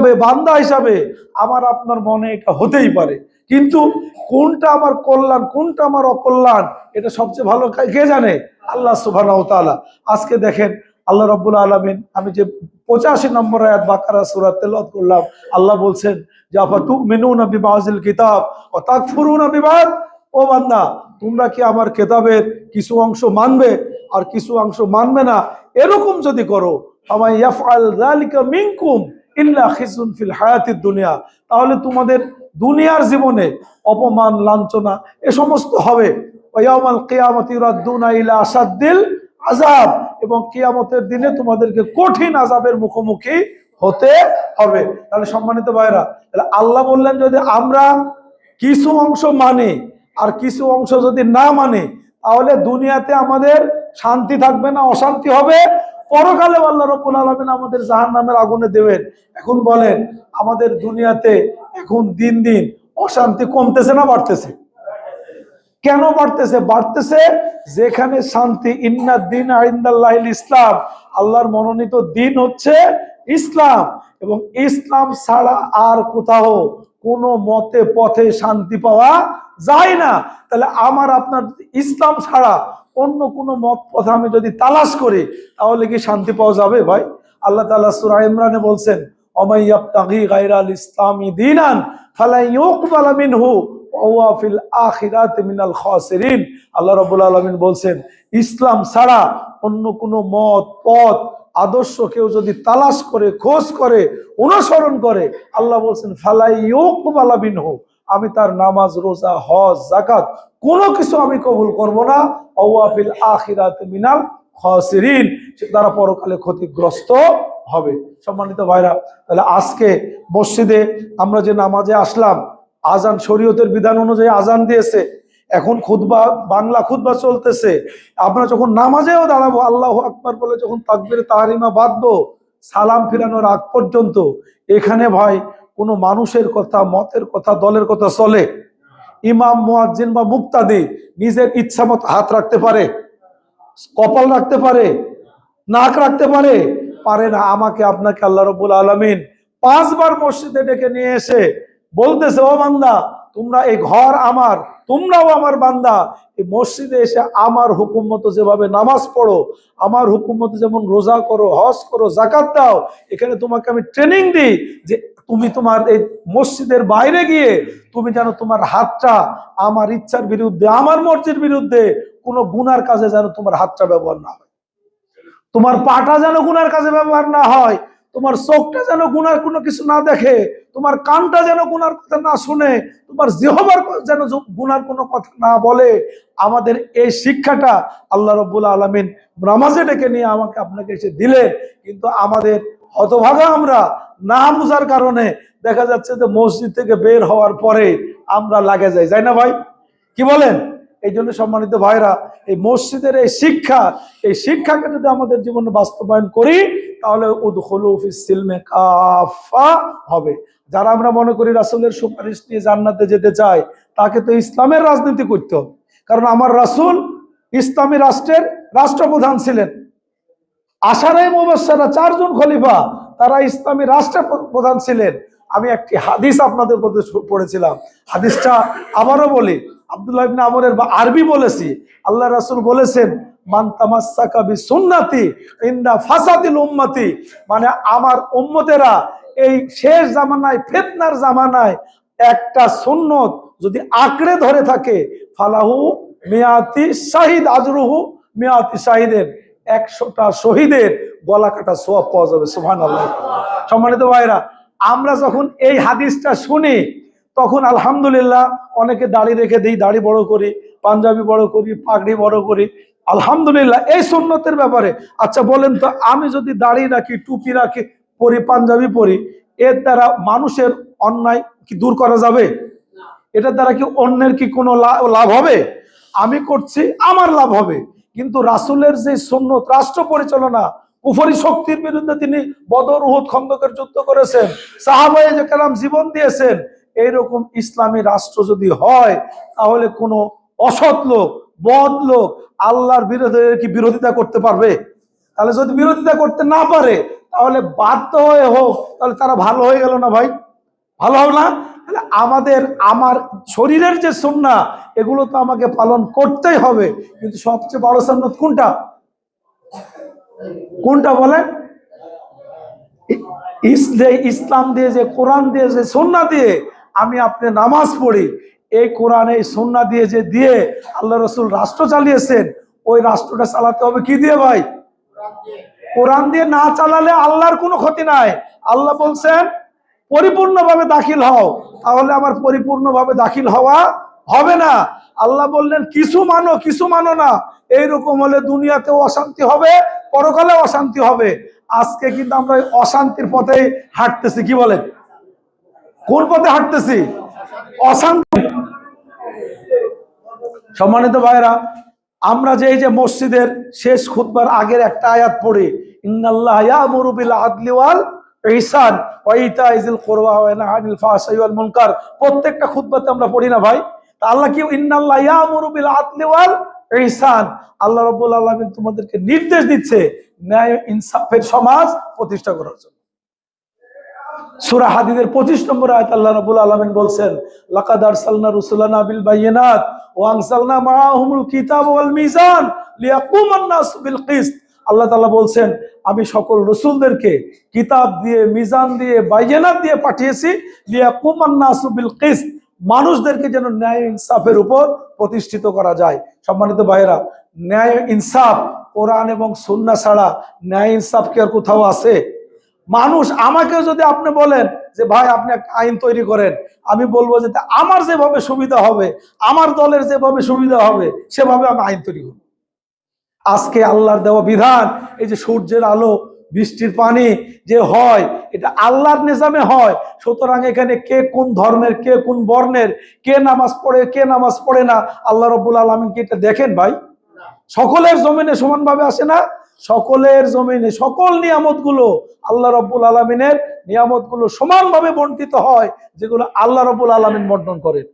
হিসাবে, বান্দা হিসাবে আমার আপনার মনে এটা হতেই পারে। কিন্তু কোনটা আমার কল্যাণ, কোনটা আমার অকল্যাণ, এটা সবচেয়ে ভালো কে- জানে? আল্লাহ তাআলা। আজকে দেখেন, আল্লাহ রাব্বুল আলামিন, আমি যে পঁচাশি নম্বর আয়াত বাকারা সূরা তেলাওয়াত করলাম, আল্লাহ বলছেন যে আফা তুমিনুনা বিবাযিল কিতাব ওয়া তাকফুরুনা বিবাদ, ও বান্দা, তোমরা কি আমার কেতাবের কিছু অংশ মানবে আর কিছু অংশ মানবে না? এরকম যদি করো আমায় ইয়াফআল যালিকা মিনকুম দুনিয়া। তাহলে তোমাদের দুনিয়ার জীবনে অপমান, লাঞ্ছনা, এ সমস্ত হবে। আসাদ্দিল আযাব। এবং কিয়ামতের দিনে তোমাদেরকে কঠিন আযাবের মুখোমুখি হতে হবে। তাহলে সম্মানিত ভাইরা তাহলে আল্লাহ বললেন, যদি আমরা কিছু অংশ মানে আর কিছু অংশ যদি না মানে তাহলে দুনিয়াতে আমাদের শান্তি থাকবে না, অশান্তি হবে। পরকালে আল্লাহ রব্বুল আলমিন আমাদের জাহান নামের আগুনে দেবেন। এখন বলেন, আমাদের দুনিয়াতে এখন দিন দিন অশান্তি কমতেছে না বাড়তেছে? কেন বাড়তেছে? বাড়তেছে যেখানে শান্তি ইন্নাদ দিন আইন্দাল্লাহ ইসলাম, আল্লাহর মনোনীত দিন হচ্ছে ইসলাম। এবং ইসলাম ছাড়া আর কোথাও কোনো মতে, পথে শান্তি পাওয়া যায় না। তাহলে আমার, আপনার ইসলাম ছাড়া অন্য কোনো মত পথ আমি যদি তালাশ করি, তাহলে কি শান্তি পাওয়া যাবে ভাই? আল্লাহ তাআলা সূরা ইমরানে বলছেন আল্লাহ আলামিন বলছেন, ইসলাম ছাড়া অন্য কোনো মত, পথ, আদর্শ কেউ যদি তালাশ করে, খোঁজ করে, অনুসরণ করে, আল্লাহ বলছেন, ফালাই ইউকবালা মিনহু, আমি তার নামাজ, রোজা, হজ জাকাত কোনো কিছু আমি কবুল করব না। ওয়া আখিরাত মিনাল খাসিরিন। তারা পরকালে ক্ষতিগ্রস্ত হবে। সম্মানিত ভাইরা, তাহলে আজকে মসজিদে আমরা যে নামাজে আসলাম আজান শরীয়তের বিধান অনুযায়ী আজান দিয়েছে, এখন খুতবা, বাংলা খুতবা চলতেছে। আমরা যখন নামাজেও দাঁড়াবো, আল্লাহ আকবার বলে যখন তাকবির, তাহারিমা বাঁধবো, সালাম ফিরানোর আগ পর্যন্ত, এখানে ভাই কোনো মানুষের কথা, মতের কথা, দলের কথা চলে। ইমাম, মুয়াজ্জিন বা মুক্তাদি নিজের ইচ্ছা মতো হাত রাখতে পারে, কপাল রাখতে পারে, নাক রাখতে পারে পারে না। আমাকে আপনাকে আল্লাহ রবুল আলমিন পাঁচবার মসজিদে ডেকে নিয়ে এসে বলতেছে, ও বান্দা, তোমরা এই ঘর আমার, তোমরাও আমার বান্দা। এই মসজিদে এসে আমার হুকুম মতো যেভাবে নামাজ পড়ো, আমার হুকুম মতো যেমন রোজা করো, হজ করো জাকাত দাও, এখানে তোমাকে আমি ট্রেনিং দিই যে তুমি তোমার এই মসজিদের বাইরে গিয়ে তুমি যেন তোমার হাতটা আমার ইচ্ছার বিরুদ্ধে, আমার মর্জির বিরুদ্ধে কোনো গুনার কাজে যেন তোমার হাতটা ব্যবহার না হয়। তোমার পাটা যেন গুনার কাজে ব্যবহার না হয়, তোমার চোখটা যেন গুনার কোনো কিছু না দেখে, তোমার কানটা যেন গুনার কথা না শুনে, তোমার জিহবার যেন গুনার কোনো কথা না বলে, আমাদের এই শিক্ষাটা আল্লাহ রব্বুল আলমিন নামাজে ডেকে নিয়ে আমাকে আপনাকে এসে দিলেন। কিন্তু আমাদের হতভাগা আমরা না বুঝার কারণে দেখা যাচ্ছে যে মসজিদ থেকে বের হওয়ার পরে আমরা লাগে যাই। যাই না ভাই? কি বলেন? এই জন্য সম্মানিত ভাইরা, এই মসজিদের এই শিক্ষা, এই শিক্ষাকে যদি আমাদের জীবনে বাস্তবায়ন করি, তাহলে সিলমে কাফা হবে। যারা আমরা মনে করি রাসুলের সুপারিশ নিয়ে জান্নাতে যেতে চাই তাকে তো ইসলামের রাজনীতি করতে হবে। কারণ আমার রাসুল ইসলামী রাষ্ট্রের রাষ্ট্রপ্রধান ছিলেন। আশারাই মুবাসারা চারজন খলিফা তারা ইসলামী রাষ্ট্রের প্রধান ছিলেন। আমি একটি হাদিস আপনাদের মধ্যে পড়েছিলাম। হাদিসটা আবারও বলি, আব্দুল্লাহ ইবনে আমরের বা আরবি বলেছি। আল্লাহ রাসূল বলেছেন, মান আমার এই শেষ জামানায়, ফিতনার জামানায় একটা যদি আঁকড়ে ধরে থাকে, ফালাহু মিয়াতি শাহিদ, আজরুহু মিয়াতি শাহিদের একশোটা শহীদের গলা কাটা সোয়াব পাওয়া যাবে, সুবহানাল্লাহ। সম্মানিত ভাইরা আমরা যখন এই হাদিসটা শুনি, তখন আলহামদুলিল্লাহ অনেকে দাড়ি রেখে দিই, দাড়ি বড় করি, পাঞ্জাবি বড় করি, পাগড়ি বড় করি। আলহামদুলিল্লাহ, এই সুন্নতের ব্যাপারে। আচ্ছা বলেন তো, আমি যদি দাড়ি রাখি, টুপি রাখি, পরি, পাঞ্জাবি পরি, এর দ্বারা মানুষের অন্যায় কি দূর করা যাবে? এটার দ্বারা কি অন্যের কি কোনো লাভ হবে? আমি করছি, আমার লাভ হবে। কিন্তু রাসূলের যে সুন্নত, রাষ্ট্র পরিচালনা, কুফরি শক্তির বিরুদ্ধে তিনি বদর উহুদ খন্দকের যুদ্ধ করেছেন, সাহাবায়ে যে কালাম জীবন দিয়েছেন। এইরকম ইসলামী রাষ্ট্র যদি হয়, তাহলে কোনো অসৎ লোক, বদ লোক আল্লাহর বিরোধী কি বিরোধিতা করতে পারবে? তাহলে যদি বিরোধিতা করতে না পারে, তাহলে বাধ্য হয়ে হোক, তাহলে তারা ভালো হয়ে গেল না ভাই? ভালো হবে না? তাহলে আমাদের, আমার শরীরের যে সুন্না এগুলো তো আমাকে পালন করতেই হবে। কিন্তু সবচেয়ে বড় সন্ন্যত কোনটা? কোনটা বলেন? ইসলাম দিয়ে, যে কোরআন দিয়ে, যে সন্না দিয়ে আমি আপনি নামাজ পড়ি, এই কোরআন, এই সন্না দিয়ে যে দিয়ে আল্লাহ রসুল রাষ্ট্র চালিয়েছেন, ওই রাষ্ট্রটা চালাতে হবে কি দিয়ে ভাই? কোরআন দিয়ে না চালালে আল্লাহর কোনো ক্ষতি নাই। আল্লাহ বলছেন পরিপূর্ণভাবে দাখিল হও, তাহলে আমার পরিপূর্ণভাবে দাখিল হওয়া হবে না। আল্লাহ বললেন, কিছু মানো কিছু মানো না। এইরকম হলে দুনিয়াতেও অশান্তি হবে পরকালে অশান্তি হবে। আজকে কিন্তু আমরা অশান্তির পথে হাঁটতেছি, কি বলেন? কোন পথে হাঁটতেছি? অশান্তি। সম্মানিত ভাইরা আমরা যে এই যে মসজিদের শেষ খুতবার আগের একটা আয়াত পড়ি, ইন্নাল্লাহ ইয়ামুরু আদলি ওয়াল ইহসান ওয়া আনিল ফাহশাই ওয়াল মুনকার। প্রত্যেকটা খুতবাতে আমরা পড়ি না ভাই? তা আল্লাহ কি ইন্নাল্লাহ ইয়ামুরু বিল আদলি ওয়াল ইহসান? আল্লাহ রাব্বুল আলামিন তোমাদেরকে নির্দেশ দিচ্ছে ন্যায় ইনসাফের সমাজ প্রতিষ্ঠা করার জন্য। সূরা হাদিদের 25 নম্বর আয়াত আল্লাহ রাব্বুল আলামিন বলছেন, লাকাদ আরসালনা রুসুলানা বিল বায়িনাত ওয়া আনসালনা মাআহুমুল কিতাব ওয়াল মিজান লিয়াকুমান নাস বিল কিসত। আল্লাহ তালা বলছেন, আমি সকল রসুলদেরকে কিতাব দিয়ে, মিজান দিয়ে বাইয়ানাত দিয়ে পাঠিয়েছি, লিয়াকুমান নাস বিল কিসত, মানুষদেরকে যেন ন্যায় ইনসাফের উপর প্রতিষ্ঠিত করা যায়। সম্মানিত ভাইয়েরা, ন্যায় ইনসাফ, কোরআন এবং সুন্নাহ ছাড়া ন্যায় ইনসাফ কি আর কোথাও আছে? মানুষ আমাকে যদি আপনি বলেন যে, ভাই, আপনি একটা আইন তৈরি করেন। আমি বলব যে, আমার যেভাবে সুবিধা হবে, আমার দলের যেভাবে সুবিধা হবে, সেভাবে আমি আইন তৈরি করব। আজকে আল্লাহর দেওয়া বিধান, এই যে সূর্যের আলো, বৃষ্টির পানি যে হয়, এটা আল্লাহর নিজামে হয়। সুতরাং এখানে কে কোন ধর্মের, কে কোন বর্ণের, কে নামাজ পড়ে, কে নামাজ পড়ে না, আল্লাহ রব্বুল আলমিন কি এটা দেখেন ভাই? সকলের জমিনে সমানভাবে আসে না? সকলের জমিনে সকল নিয়ামতগুলো আল্লাহ রব্বুল আলমিনের নিয়ামতগুলো সমানভাবে বন্টিত হয়, যেগুলো আল্লাহ রব্বুল আলমিন বন্টন করেন।